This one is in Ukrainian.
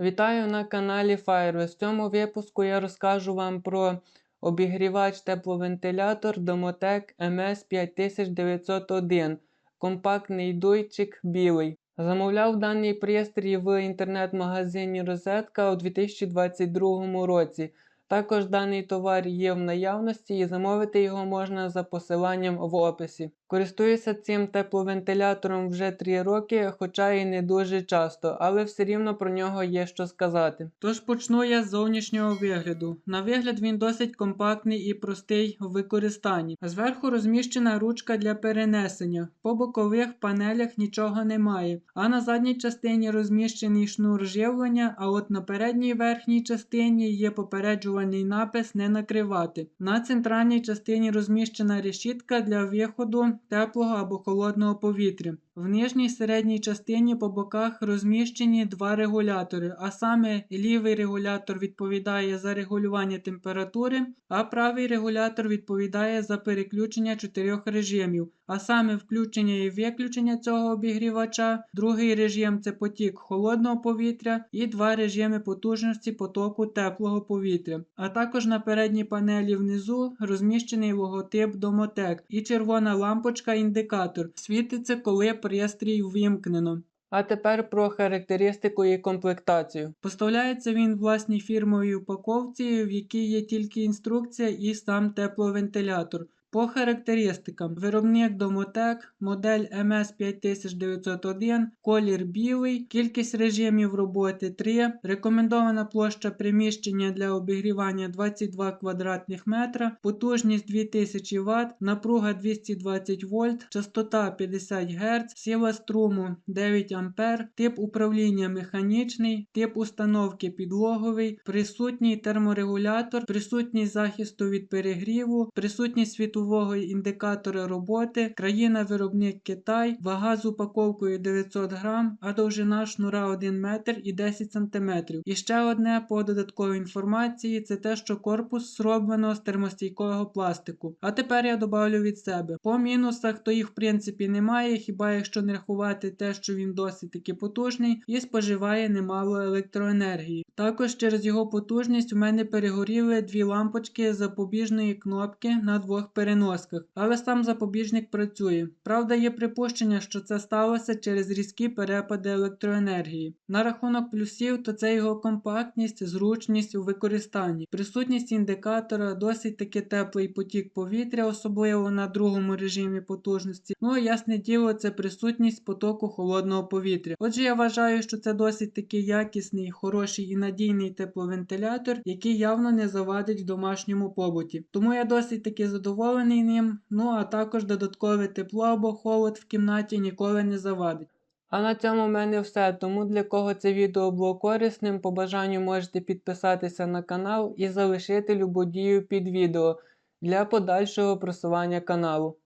Вітаю на каналі Fireway. В цьому випуску я розкажу вам про обігрівач тепловентилятор Domotec MS5901, компактний дуйчик білий. Замовляв даний пристрій в інтернет-магазині Розетка у 2022 році. Також даний товар є в наявності і замовити його можна за посиланням в описі. Користуюся цим тепловентилятором вже 3 роки, хоча і не дуже часто, але все рівно про нього є що сказати. Тож почну я з зовнішнього вигляду. На вигляд він досить компактний і простий в використанні. Зверху розміщена ручка для перенесення. По бокових панелях нічого немає, а на задній частині розміщений шнур живлення, а от на передній верхній частині є попереджувальний напис не накривати. На центральній частині розміщена решітка для виходу теплого або холодного повітря. В нижній середній частині по боках розміщені два регулятори, а саме лівий регулятор відповідає за регулювання температури, а правий регулятор відповідає за переключення чотирьох режимів, а саме включення і виключення цього обігрівача. Другий режим це потік холодного повітря і два режими потужності потоку теплого повітря. А також на передній панелі внизу розміщений логотип Domotek і червона лампочка індикатор. Світиться, коли пристрій ввімкнено. А тепер про характеристику і комплектацію. Поставляється він власній фірмовій упаковці, в якій є тільки інструкція і сам тепловентилятор. По характеристикам: виробник Domotek, модель MS5901, колір білий, кількість режимів роботи 3, рекомендована площа приміщення для обігрівання 22 квадратних метра, потужність 2000 Вт, напруга 220 вольт, частота 50 Гц, сила струму 9 А, тип управління механічний, тип установки підлоговий, присутній терморегулятор, присутність захисту від перегріву, присутність світового індикатора роботи, країна-виробник Китай, вага з упаковкою 900 грам, а довжина шнура 1 метр і 10 см. І ще одне по додатковій інформації це те, що корпус зроблено з термостійкого пластику. А тепер я добавлю від себе. По мінусах то їх в принципі немає, хіба якщо не рахувати те, що він досить таки потужний і споживає немало електроенергії. Також через його потужність у мене перегоріли дві лампочки запобіжної кнопки на двох переносках, але сам запобіжник працює. Правда, є припущення, що це сталося через різкі перепади електроенергії. На рахунок плюсів, то це його компактність, зручність у використанні, присутність індикатора, досить таки теплий потік повітря, особливо на другому режимі потужності. Ну і ясне діло, це присутність потоку холодного повітря. Отже, я вважаю, що це досить таки якісний, хороший і надійний тепловентилятор, який явно не завадить в домашньому побуті. Тому я досить таки задоволений ним. Ну а також додаткове тепло або холод в кімнаті ніколи не завадить. А на цьому в мене все. Тому для кого це відео було корисним, по бажанню можете підписатися на канал і залишити любодію під відео для подальшого просування каналу.